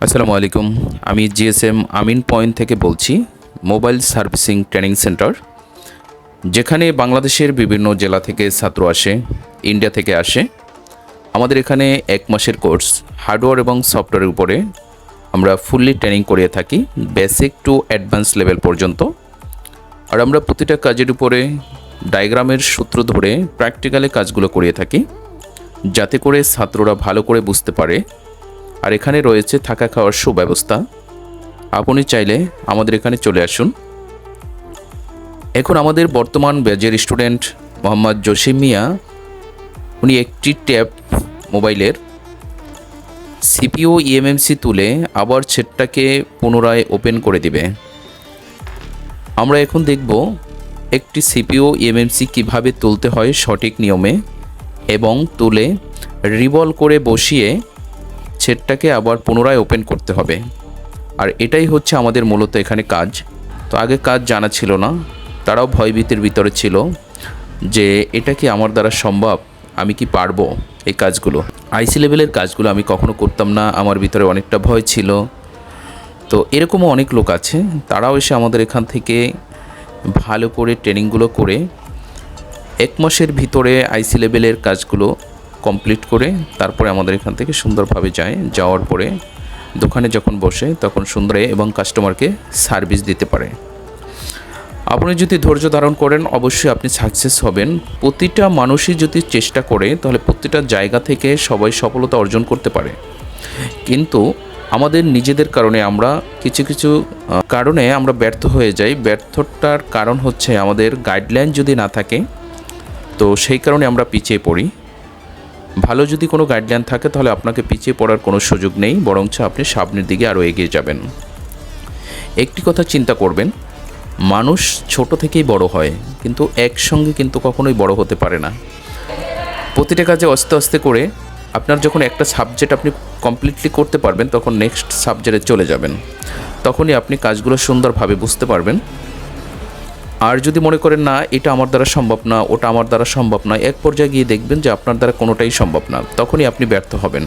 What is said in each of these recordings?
আসসালামু আলাইকুম। আমি জিএসএম আমিন পয়েন্ট থেকে বলছি, মোবাইল সার্ভিসিং ট্রেনিং সেন্টার, যেখানে বাংলাদেশের বিভিন্ন জেলা থেকে ছাত্র আসে, ইন্ডিয়া থেকে আসে। আমাদের এখানে এক মাসের কোর্স, হার্ডওয়্যার এবং সফটওয়্যারের উপরে আমরা ফুললি ট্রেনিং করিয়ে থাকি, বেসিক টু অ্যাডভান্স লেভেল পর্যন্ত। আর আমরা প্রতিটা কাজের উপরে ডায়াগ্রামের সূত্র ধরে প্র্যাকটিক্যালে কাজগুলো করিয়ে থাকি, যাতে করে ছাত্ররা ভালো করে বুঝতে পারে আর এখানে রয়েছে থাকা খাওয়ার সুব্যবস্থা। আপনি চাইলে আমাদের এখানে চলে আসুন। এখন আমাদের বর্তমান ব্যাজের স্টুডেন্ট মোহাম্মদ জসিম মিয়া, উনি একটি ট্যাব মোবাইলের সিপিও ইএমএমসি তুলে আবার সেটটাকে পুনরায় ওপেন করে দিবে। আমরা এখন দেখব একটি সিপিও ইএমএমসি কীভাবে তুলতে হয় সঠিক নিয়মে এবং তুলে রিভলভ করে বসিয়ে সেটটাকে আবার পুনরায় ওপেন করতে হবে। আর এটাই হচ্ছে আমাদের মূলত এখানে কাজ। তো আগে কাজ জানা ছিল না, তারাও ভয়ভীতির ভিতরে ছিল যে এটা কি আমার দ্বারা সম্ভব? আমি কি পারব এই কাজগুলো? আইসি লেভেলের কাজগুলো আমি কখনো করতাম না, আমার ভিতরে অনেকটা ভয় ছিল। তো এরকমও অনেক লোক আছে, তারাও এসে আমাদের এখান থেকে ভালো করে ট্রেনিংগুলো করে এক মাসের ভিতরে আইসি লেভেলের কাজগুলো কমপ্লিট করে তারপরে আমাদের এখান থেকে সুন্দরভাবে যায়। যাওয়ার পরে দোকানে যখন বসে তখন সুন্দরে এবং কাস্টমারকে সার্ভিস দিতে পারে। আপনি যদি ধৈর্য ধারণ করেন, অবশ্যই আপনি সাকসেস হবেন। প্রতিটা মানুষই যদি চেষ্টা করে, তাহলে প্রতিটা জায়গা থেকে সবাই সফলতা অর্জন করতে পারে। কিন্তু আমাদের নিজেদের কারণে আমরা কিছু কিছু কারণে আমরা ব্যর্থ হয়ে যাই। ব্যর্থটার কারণ হচ্ছে আমাদের গাইডলাইন যদি না থাকে, তো সেই কারণে আমরা পিছিয়ে পড়ি। ভালো যদি কোনো গাইডলাইন থাকে, তাহলে আপনাকে পিছিয়ে পড়ার কোনো সুযোগ নেই, বরঞ্চ আপনি সামনের দিকে আরও এগিয়ে যাবেন। একটি কথা চিন্তা করবেন, মানুষ ছোট থেকেই বড় হয়, কিন্তু একসঙ্গে কিন্তু কখনোই বড় হতে পারে না। প্রতিটা কাজে আস্তে আস্তে করে আপনার যখন একটা সাবজেক্ট আপনি কমপ্লিটলি করতে পারবেন, তখন নেক্সট সাবজেক্টে চলে যাবেন। তখনই আপনি কাজগুলো সুন্দরভাবে বুঝতে পারবেন। আর যদি মনে করেন না, এটা আমার দ্বারা সম্ভব না, ওটা আমার দ্বারা সম্ভব না এক পর্যায়ে গিয়ে দেখবেন যে আপনার দ্বারা কোনোটাই সম্ভব না, তখনই আপনি ব্যর্থ হবেন।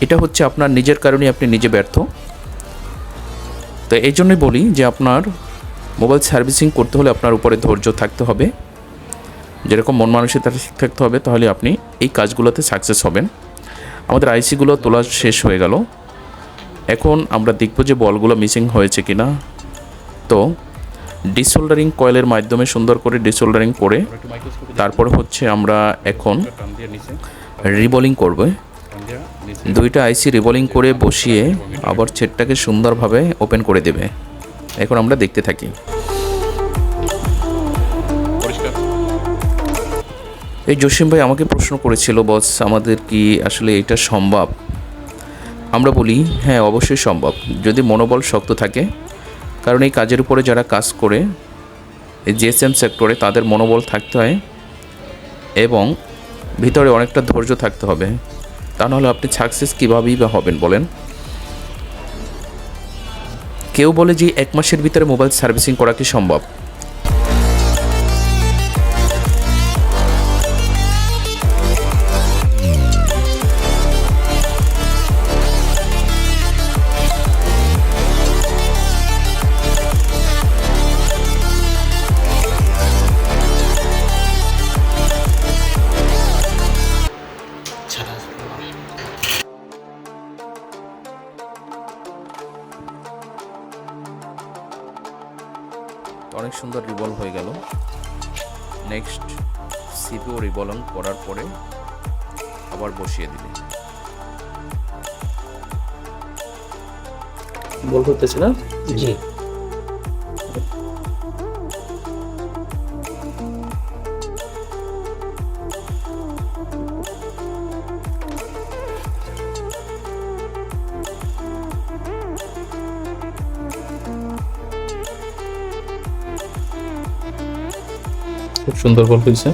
এটা হচ্ছে আপনার নিজের কারণেই আপনি নিজে ব্যর্থ। তো এই জন্যই বলি যে আপনার মোবাইল সার্ভিসিং করতে হলে আপনার উপরে ধৈর্য থাকতে হবে। যেরকম মন মানসিকতা ঠিক থাকতে হবে, তাহলে আপনি এই কাজগুলোতে সাকসেস হবেন। আমাদের আইসিগুলো তোলা শেষ হয়ে গেল। এখন আমরা দেখব যে বলগুলো মিসিং হয়েছে কি না তো ডিসোল্ডারিং কয়েলের মাধ্যমে সুন্দর করে ডিসোল্ডারিং করে তারপর হচ্ছে আমরা এখন রিবলিং করবে। দুইটা আইসি রিবলিং করে বসিয়ে আবার ছেটটাকে সুন্দরভাবে ওপেন করে দেবে। এখন আমরা দেখতে থাকি। এই জসিম ভাই আমাকে প্রশ্ন করেছিল বস আমাদের কি আসলে এটা সম্ভব? আমরা বলি হ্যাঁ অবশ্যই সম্ভব। যদি মনোবল শক্ত থাকে কারণ এই কাজের উপরে যারা কাজ করে, এই জিএসএম সেক্টরে তাদের মনোবল থাকতে হয় এবং ভিতরে অনেকটা ধৈর্য থাকতে হবে। তা নাহলে আপনি সাকসেস কীভাবেই বা হবেন বলেন? কেউ বলে যে এক মাসের ভিতরে মোবাইল সার্ভিসিং করা কি সম্ভব? নেক্সট সিপিও রিবলং করার পরে আবার বসিয়ে দিলে। বল করতেছে না জি। খুব সুন্দর বল ফেলছে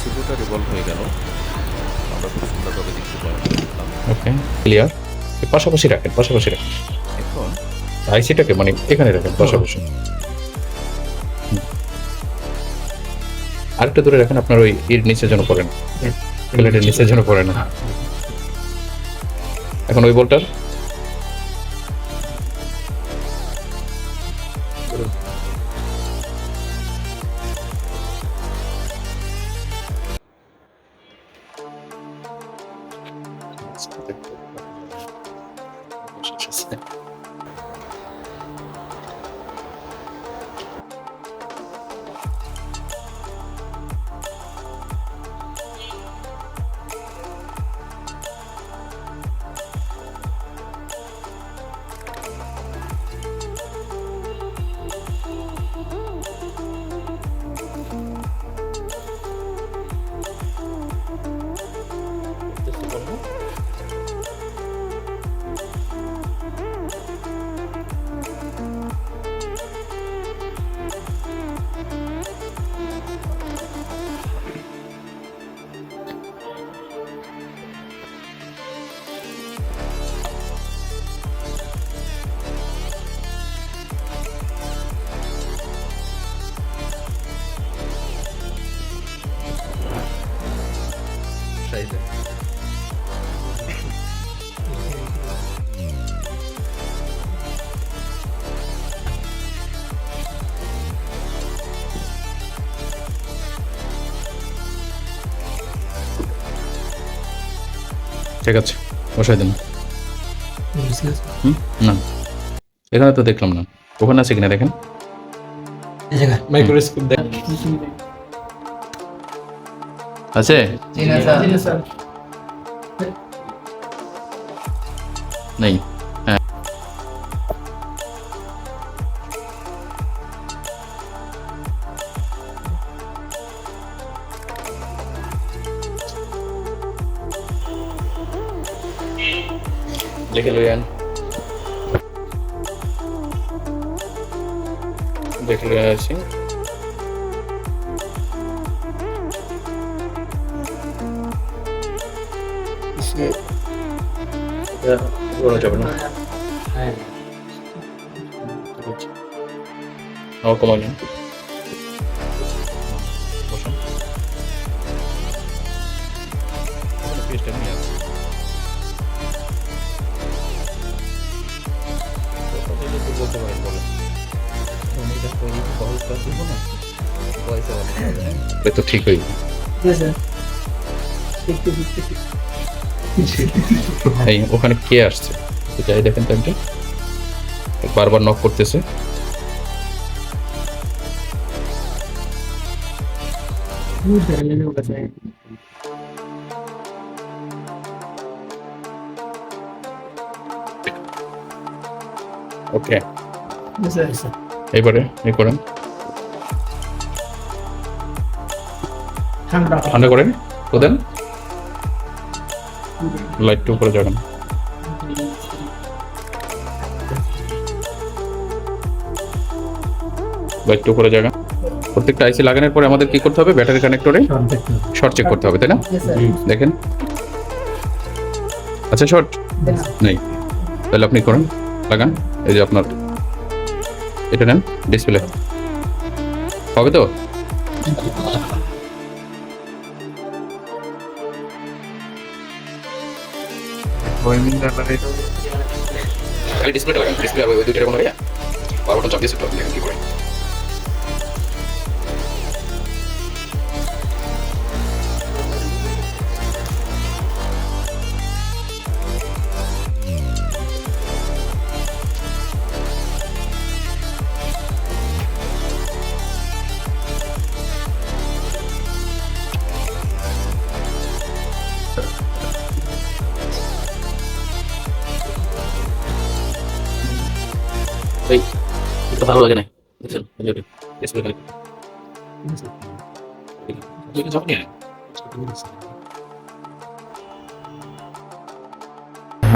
সিপিওটা রিভলভ হয়ে গেল। আমরা খুব সুন্দরভাবে দেখতে পারলাম ওকে ক্লিয়ার পাশাপাশি রাখেন পাশাপাশি রাখেন। এখন আইসিটাকে মানে এখানে রাখেন পাশাপাশি। আরেকটা দূরে রাখেন আপনার ওই এর নিচে যেন পড়ে না প্লেটের নিচে যেন পড়ে না। এখন ওই বলটার? ঠিক আছে বসাই দেন। হুম? না। এখানে তো দেখলাম না। ওখানে আছে কিনা দেখেন? মাইক্রোস্কোপ দেখ। আছে? নেই। হ্যাঁ। লিখে লইয়ান দেখে লইয়া আছি ঘোরানো যাবে না? আমার কমাই না বসুন। পেজটা নিয়ে তো বলতে পারেন বলেন তো ঠিক হয়ে এই ওখানে কে আসছে? তো যাই দেখেন টাইমটা বারবার নক করতেছে। ওকে এইবারে এই করেন। ঠান্ডা। করেন। কোদেন লাইটটা উপরে যাবেন। লাইটটা উপরে জায়গা প্রত্যেকটা আইসি লাগানোর পরে আমাদের কি করতে হবে? ব্যাটারি কানেক্টরে শর্ট চেক করতে হবে। তাই না? দেখেন। আচ্ছা শর্ট নেই। তাহলে আপনি করেন। লাগান। এই যে আপনার এটা নেন ডিসপ্লে হবে তো? খালি ডিসপ্লেটা লাগান ডিসপ্লে ওই দুইটা কোনো ভাইয়া বারোটা চাপ দিয়ে সেট ভালো লাগে না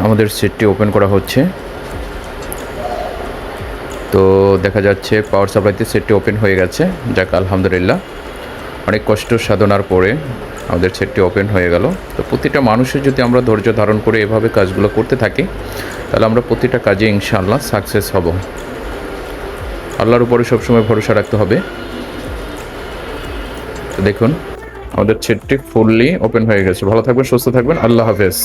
আমাদের সেটটি ওপেন করা হচ্ছে। তো দেখা যাচ্ছে পাওয়ার সাপ্লাইতে সেটটি ওপেন হয়ে গেছে। যাক, আলহামদুলিল্লাহ। অনেক কষ্ট সাধনার পরে আমাদের ছেটটি ওপেন হয়ে গেল। তো প্রতিটা মানুষের যদি আমরা ধৈর্য ধারণ করে এভাবে কাজগুলো করতে থাকি, তাহলে আমরা প্রতিটা কাজে ইনশাআল্লাহ সাকসেস হব। আল্লাহর উপরে সবসময় ভরসা রাখতে হবে। দেখুন, আমাদের ছেটটি ফুললি ওপেন হয়ে গেছে। ভালো থাকবেন, সুস্থ থাকবেন। আল্লাহ হাফেজ।